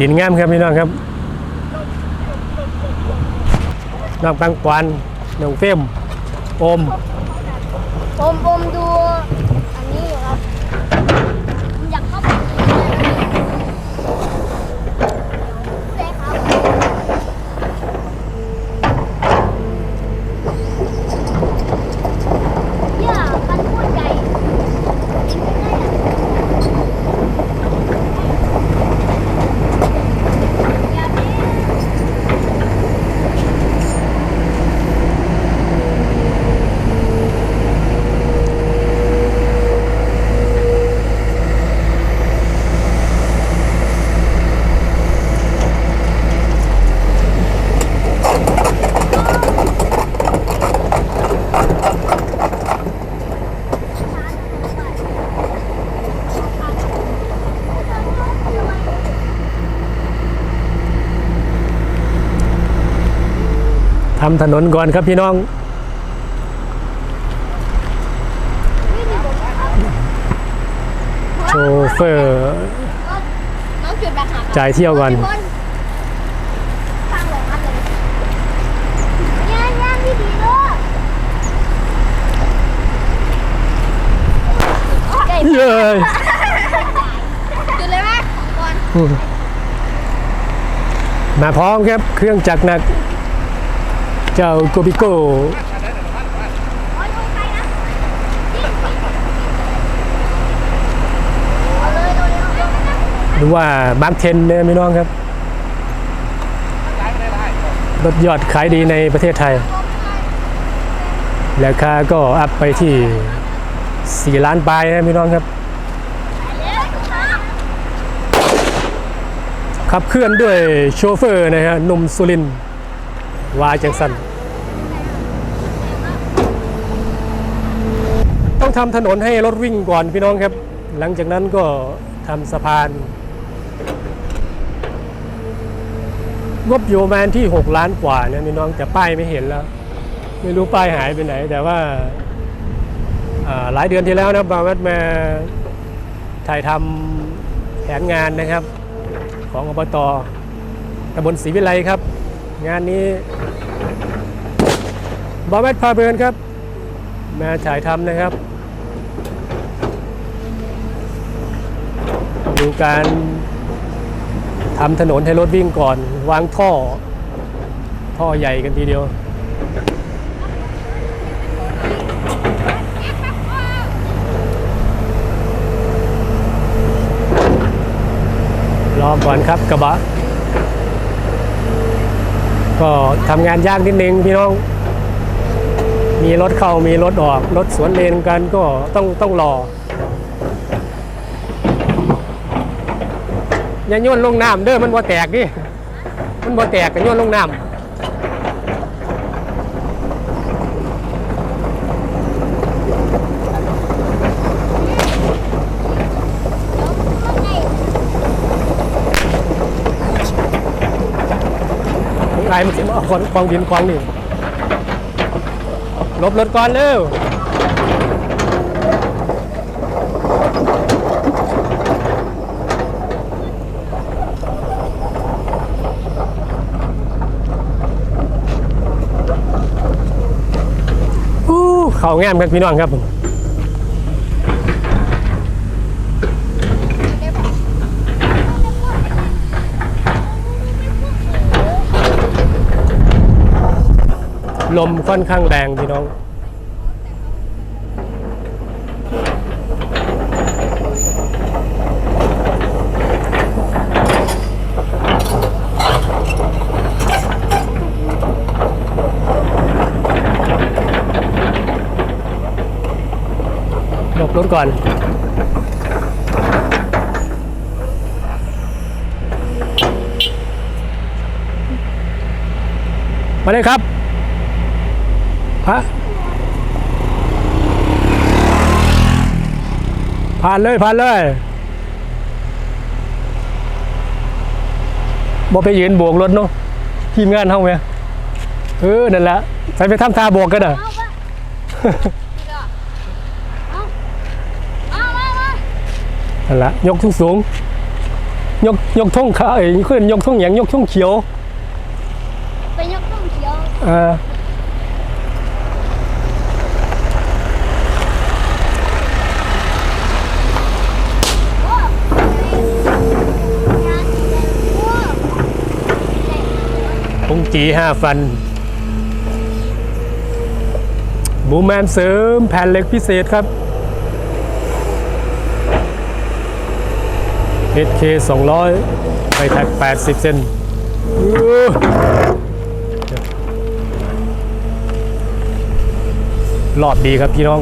ดินงามครับพี่น้องครับน้องปังปวนน้องเฟมอมอมอมดูอันนี้อยู่ครับผมอยากเข้าไปดูเลยครับเนี่ยมันพูดใหญ่เห็นไหมเนี่ยแบบนี้ ทำถนนก่อนครับพี่น้อง โชเฟอร์น้องจุดแบบหาจ่ายเที่ยวก่อนตั้งเลยครับเลยย่างย่างที่ดีด้วยไก่เย้ยจุดเลยไหมก่อนมาพร้อมครับ เครื่องจักรหนัก เจ้าโกบิโกหรือว่าบางเทนเนี่ยพี่น้องครับ รถยอดขายดีในประเทศไทย ราคาก็อัพไปที่ 4 ล้านปลายนะพี่น้องครับ ขับเคลื่อนด้วยโชเฟอร์นะฮะนุ่มสุรินทร์วาจังสัน ต้องทำถนนให้รถวิ่งก่อนพี่น้องครับ หลังจากนั้นก็ทำสะพาน งบอยู่ประมาณที่ 6 ล้านกว่าเนี่ยพี่น้องแต่ป้ายไม่เห็นแล้ว ไม่รู้ป้ายหายไปไหน แต่ว่าหลายเดือนที่แล้วนะบาวัดมาถ่ายทำแผนงานนะครับ ของอบตตำบลศรีวิไลครับ งานนี้บอแมทพาเพลินครับ มาถ่ายทำนะครับ ดูการทำถนนให้รถวิ่งก่อน วางท่อ ท่อใหญ่กันทีเดียว รอก่อนครับกระบะ ก็ทำงานยากนิดนึงพี่น้อง มีรถเข้ามีรถออก รถสวนเลนกันก็ต้องต้องรอ อย่าโยนลงน้ำเด้อมันบ่แตกดิมันบ่แตกก็โยนลงน้ำไอ้มันสิมาเอาของของดินของนี่ลบรถก่อนเร็วอู้ เขางามครับพี่น้องครับผมลมค่อนข้างแรงพี่น้อง รถก่อน มาเลยครับพระผ่านเลยผ่านเลยบ่ไปยืนโบกรถเนาะทีมงานเฮาไหมเออนั่นแหละใส่ไปทำท่าโบกกันอะ เอาปะเอาเอามามา นั่นแหละยกสูงสูงยกยกท่งขาเอ้ยขึ้นยกท่งหยังยกท่งเขียวไปยกต้มเขียวอ่าโอ้งานที่ไหนโอ้พุงจีห้าฟันหมูแมนเสริมแผ่นเหล็กพิเศษครับ HK 200ไปแท็ก80 เซนอื้อรอบดีครับพี่น้อง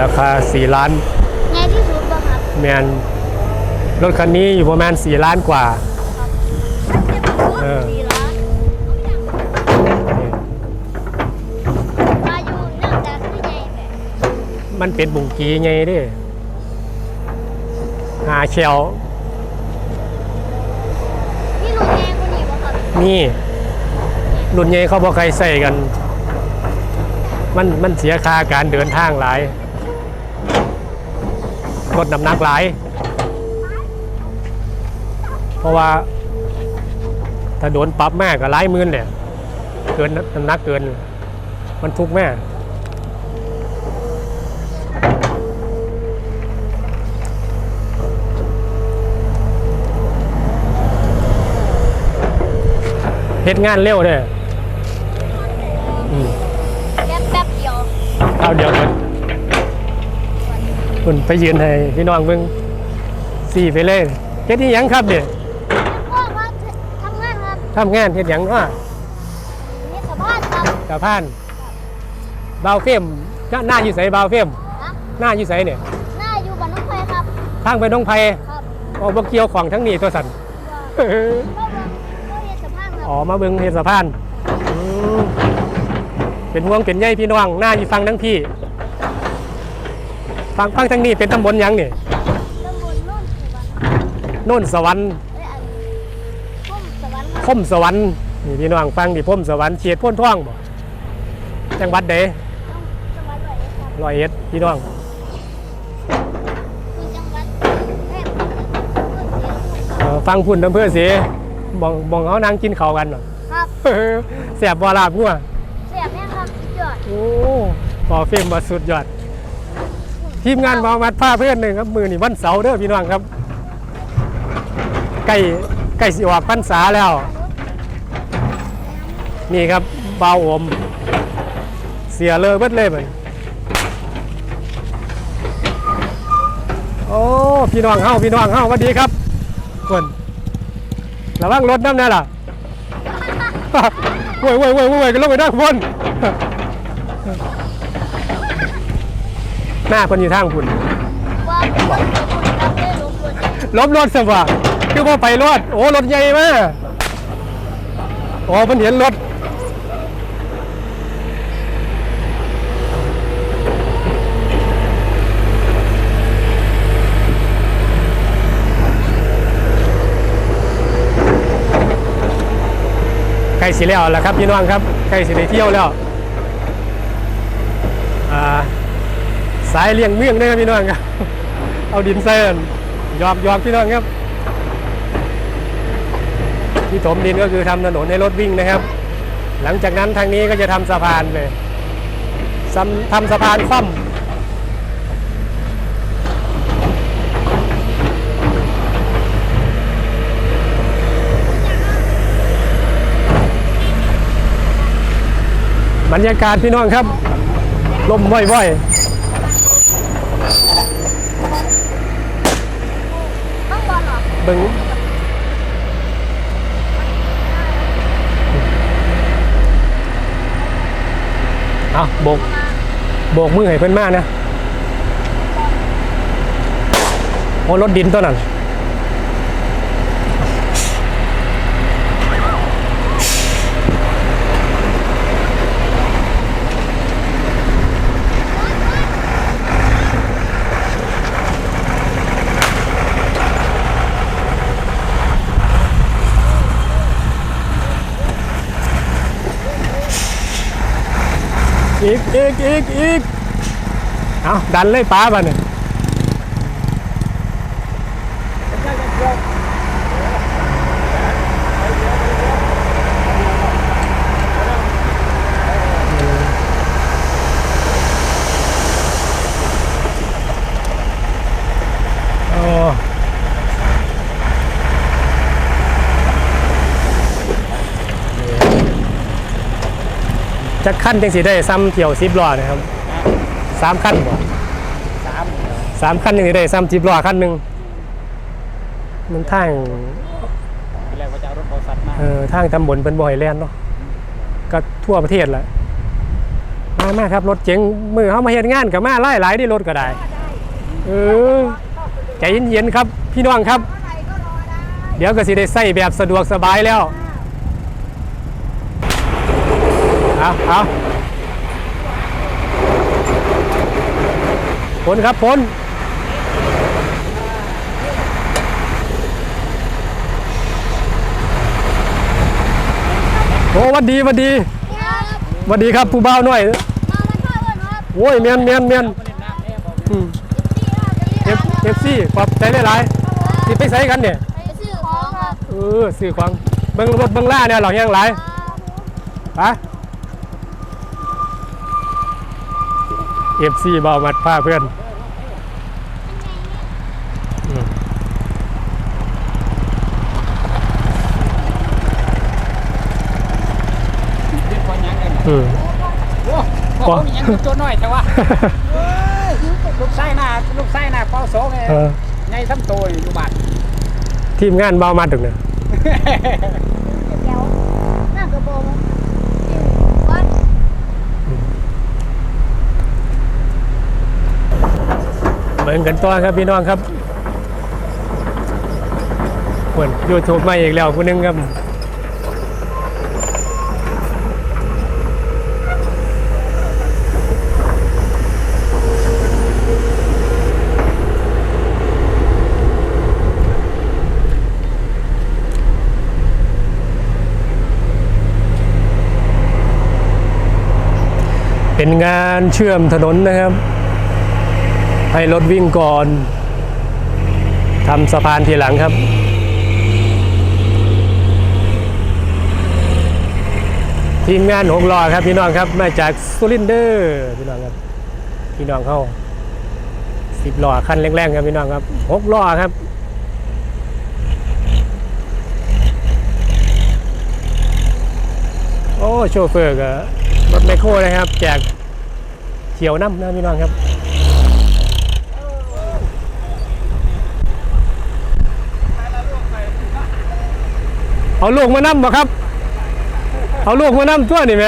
ราคา 4 ล้านไงที่สุดบ่ครับแมนรถคันนี้อยู่ประมาณ 4 ล้านกว่าเออสี่ล้านอายุน่าจะคือใหญ่แบบมันเป็นบุงกีไงเด้ หาเชลนี่ลุงแดงคนนี้บ่ครับนี่รุ่นใหญ่เขาบอกใครใส่กัน มันมันเสียค่าการเดินทางหลายลดน้ำหนักหลาย เพราะว่าถ้าโดนปรับแม่ก็หลายหมื่นเลยเกินน้ำหนักเกิน มันทุกข์แม่ เฮ็ดงานเร็วเด้ออืมแป๊บแป๊บเดียวเอาเดี๋ยวกันคุณไปยืนให้พี่น้องเบิ่งสี่ไปเลยเฮ็ดอีหยังครับเด้พ่อครับทำงานครับทำงานเฮ็ดหยังอะนี่สภาพครับกะพานบาวเฟมหน้าหน้าอยู่ไสบาวเฟมนะหน้าอยู่ไสเนี่ยหน้าอยู่บ้านน้องไฟครับ ทางไปน้องไผครับอ๋อบ่เกี่ยวของทั้งนี้ตัวสั่นก็ก็ อ๋อมาเบิ่งเฮ็ดสะพานอืมเป็นห่วงเป็นใยพี่น้องหน้าอยู่ฟังทั้งพี่ฟังฟังทั้งนี้เป็นตำบลหยังนี่ตำบลโน่นสุวรรณโน่นสวรรค์เอ้ยอันพุ่มสวรรค์ครับพ่มสวรรค์นี่พี่น้องฟังดิพ่มสวรรค์เฉียดพ่นท่องบ่จังหวัดใดจังหวัดร้อยเอ็ดครับร้อยเอ็ดพี่น้องคือจังหวัดแพร่เพื่อนเสียเอ่อฟังพุ่นอำเภอเสีย มองมองเขานั่งกินข้าวกันบ่ครับแสบบ่ลาบงัวเสียบเนี่ยครับสุดยอดโอ้พอเฟรมมาสุดยอด ทีมงานมามัดผ้าเพื่อนหนึ่งครับมือนี่วันเสาร์เด้อพี่น้องครับใกล้ใกล้สิออกพรรษาแล้ว นี่ครับเบาอม เสียเลยเบิดเลยมันโอ้พี่น้องเฮาพี่น้องเฮาสวัสดีครับคน ระวังรถน้ำแน่ล่ะโว้ยโว้ยโว้ยโว้ยกันลงไปด้านบนหน้าคนอยู่ทางคุณว่าเป็นคนเสียคนรับได้ลงคนลบรถสว่าคือว่าไปรถโอ้รถใหญ่มากโอ้มันเห็นรถ ล้สิแล้วแหละครับพี่น้องครับใกล้สิได้เที่ยวแล้วสายเลี่ยงเมืองนะครับพี่น้องครับเอาดินเซนยอมยอมพี่น้องครับที่ถมดินก็คือทำถนนให้รถวิ่งนะครับ หลังจากนั้นทางนี้ก็จะทำสะพานเลยทำทำสะพานคว่ำ บรรยากาศพี่น้องครับลมว่อยๆข้างบนเหรอเบิ่งเอาโบกโบกมือให้เพื่อนมากนะโอ้รถดินตัวนั้น อีกอีกอีกอีกเอาดันเลยป้าบ้าเนี่ย จะขั้นจังสีได้ซ้ำเที่ยวสิบล้อนะครับสามขั้นบ่สามสามขั้นจังสีได้ซ้ำสิบล้อขั้นหนึ่งมันทางทีแรกว่าจะเอารถบริษัทมาเอ่อทางตำบลเป็นบ่อยแลนด์เนาะก็ทั่วประเทศแหละมามาครับรถเจ๋งมือเข้ามาเฮ็ดงานกับมาไล่หลายที่รถก็ได้เออใจเย็นๆครับ พี่น้องครับ เดี๋ยวก็สิได้ใส่แบบสะดวกสบายแล้ว เอาเอาพ้นครับพ้นโอ้หวัดดีหวัดดีครับหวัดดีครับผู้บ่าวหน่อยมามาเข้าเลยครับโอ้ยเมียนเมียนเมียนไม่เล่นน้ำแน่บอกอืมเอเอฟฟเอฟซีขอบใจหลายๆที่ไปใส่กันเนี่ยไปซื้อของครับเออซื้อของเบิ่งรถเบิ่งล่าเนี่ยหลอกยังหลายไป ฟซีบ่าวมัดผ้าเพื่อนอืมดิ้นคอยังกันอืมโอ้โหยังเป็นตัวน้อยแต่ว่าเฮ้ยลูกไส้หน้าลูกไส้หน้าเป้าโซ่ไงเออไงซ้ำตัวอยู่บ้านทีมงานบ่าวมัดถึงเนี่ย เดี๋ยวนั่งกระโปรงวัด เบิ่งกันต่อครับพี่น้องครับเปิดยูทูบมาอีกแล้วผู้หนึงครับเป็นงานเชื่อมถนนนะครับ ให้รถวิ่งก่อนทำสะพานทีหลังครับ ทีมงานหกล้อครับพี่น้องครับมาจากสุรินเดอร์พี่น้องครับพี่น้องเข้าสิบล้อคันแรงๆครับพี่น้องครับหกล้อครับโอ้โชเฟอร์ก็รถแมคโครนะครับแจกเขียวน้ำนะพี่น้องครับ เอาลูกมานั่มบ่ครับ เอาลูกมานั่มตัวนี่ไหม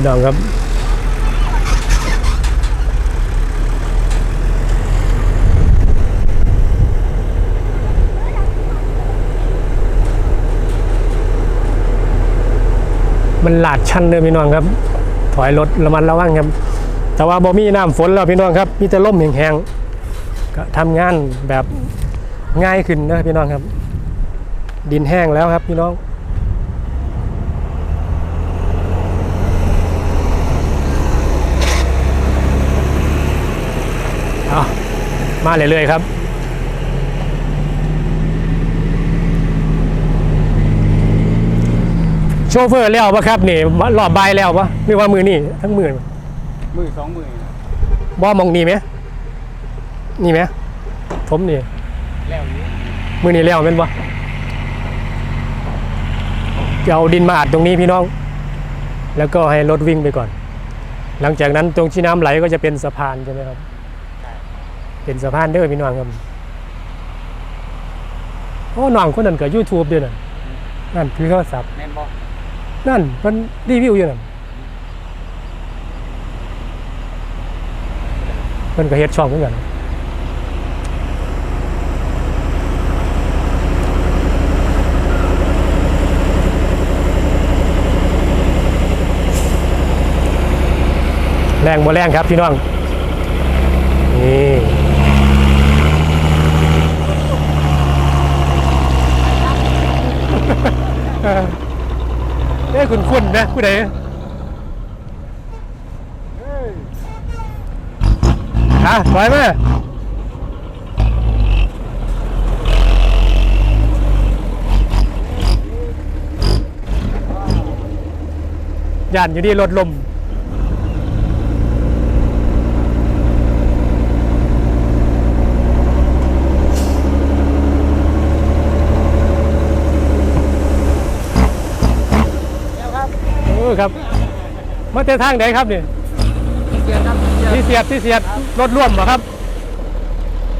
พี่น้องครับมันหลาดชันเลยพี่น้องครับ ถอยรถระมัดระวังครับ แต่ว่าบ่มีน้ำฝนแล้วพี่น้องครับ มีแต่ล่มแห้งๆก็ทำงานแบบง่ายขึ้นนะพี่น้องครับ ดินแห้งแล้วครับพี่น้อง เอา มาเรื่อยๆครับโชเฟอร์แล้วปะครับนี่รอบใบายแล้วปะหรือว่ามือนี่ทั้งมือมือสองมือบ่มองนี่ไหมนี่ไหมผมนี่แล้วอยู่มือนี่แล้วเป็นปะจะเอาดินมาอัดตรงนี้พี่น้อง แล้วก็ให้รถวิ่งไปก่อน หลังจากนั้นตรงที่น้ำไหลก็จะเป็นสะพานใช่ไหมครับ เป็นสะพานเด้อพี่น้องครับโอ้น้องคนนั้นก็ยูทูบด้วยนั่นนั่นคือโทรศัพท์แม่นบอกนั่นมันรีวิวอยู่นั่นมันก็เฮ็ดช่องเหมือนกันแรงบ่แรงครับพี่น้อง นี่ เอ้คุณคุ้นนะผู้ใดฮะไปไหมย่านอยู่ดีรถลม ออครับ มาเจอทางไหนครับนี่เกียร์ครับเกียร์ที่เสียดที่เสียดรถร่วมเหรอครับ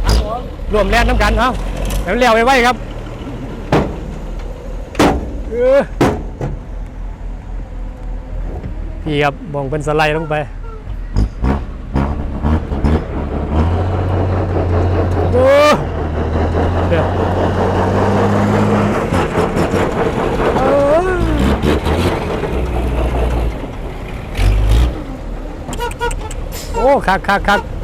ครับผมร่วมแล่นน้ำกันเอาเดี๋ยวเลี้ยวไปไว้ครับเออพี่ครับมองเป็นสไลด์ลงไปโอ้เดี๋ยวเออโอ้ คักคักคัก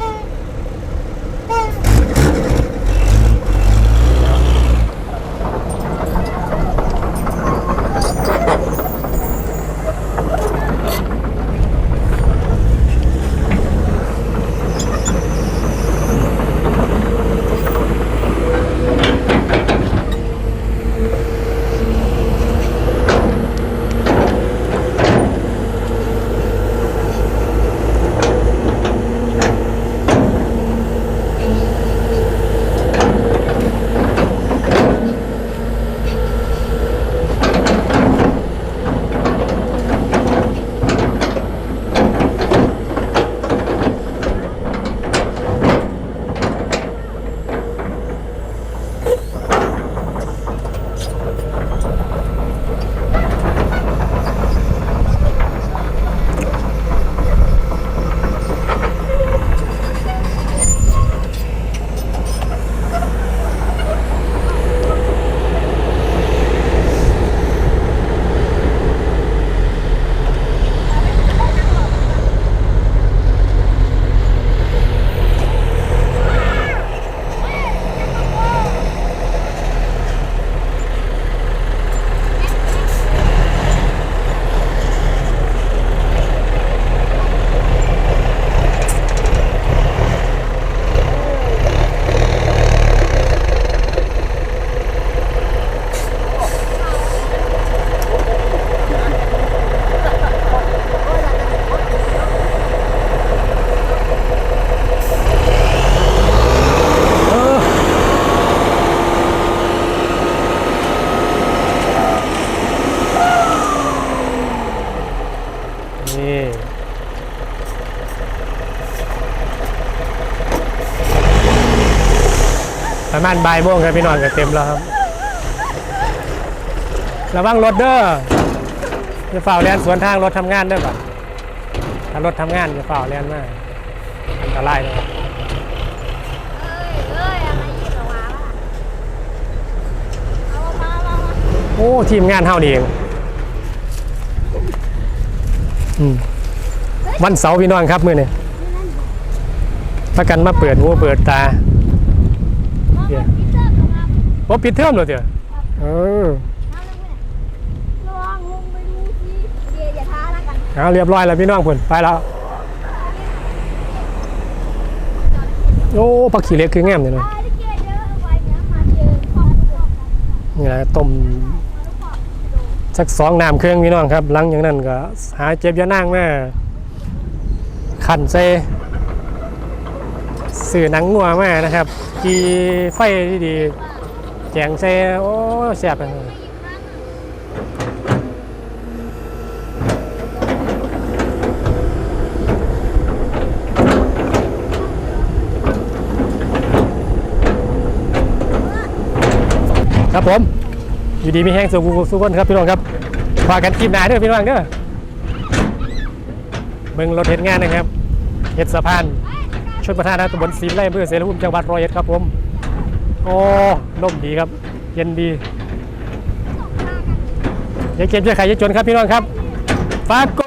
ประมาณบ่ายโมงครับพี่น้องก็เต็มแล้วครับระวังรถเด้อจะฝ่าแลนสวนทางรถทำงานเด้อป่ะถ้ารถทำงานจะฝ่าแลนมากอันตรายนะครับเอ้ยเอ้ยอะไรหยิบออกมาล่ะเอามาเอามาโอ้ทีมงานเฮานี่เองอืมวันเสาร์พี่น้องครับมื้อนี้ประกันมาเปิดหูเปิดตา เอามาพิเศษครับโอ้ปิดเทอมแล้วเถอะเออเอาลงไปไหนลองลงไปดูสิเดี๋ยวอย่าท้าแล้วกันเอาเรียบร้อยแล้วพี่น้องพุ่นไปแล้วโอ้ผักขี้เหล็กคืองามเลยเนาะเอาลิเกเยอะเอาไว้เนี่ยมาเจอของพวกกันนี่แหละต้มเอาลูกบอลสักสองน้ำเครื่องพี่น้องครับหลังอย่างนั้นก็หาเจ็บยานั่งแม่ขันใส่ สื่อหนังงัวแม่นะครับกีไฟที่ดีแจงใส่โอ้แซบครับผม อยู่ดีมีแห้งสุขสุขคนครับพี่น้องครับพากันคลิปหนาเด้อพี่น้องเด้อเบิ่งรถเห็นงานนะครับเฮ็ดสะพาน ชนประธานาตำบลสีไร่เพื่อเสรภูมิจังหวัดร้อยเอ็ดครับผมโอ้ล่มดีครับ เย็นดีอย่าเก็บอย่าขายอย่าจนครับพี่น้องครับฝากกด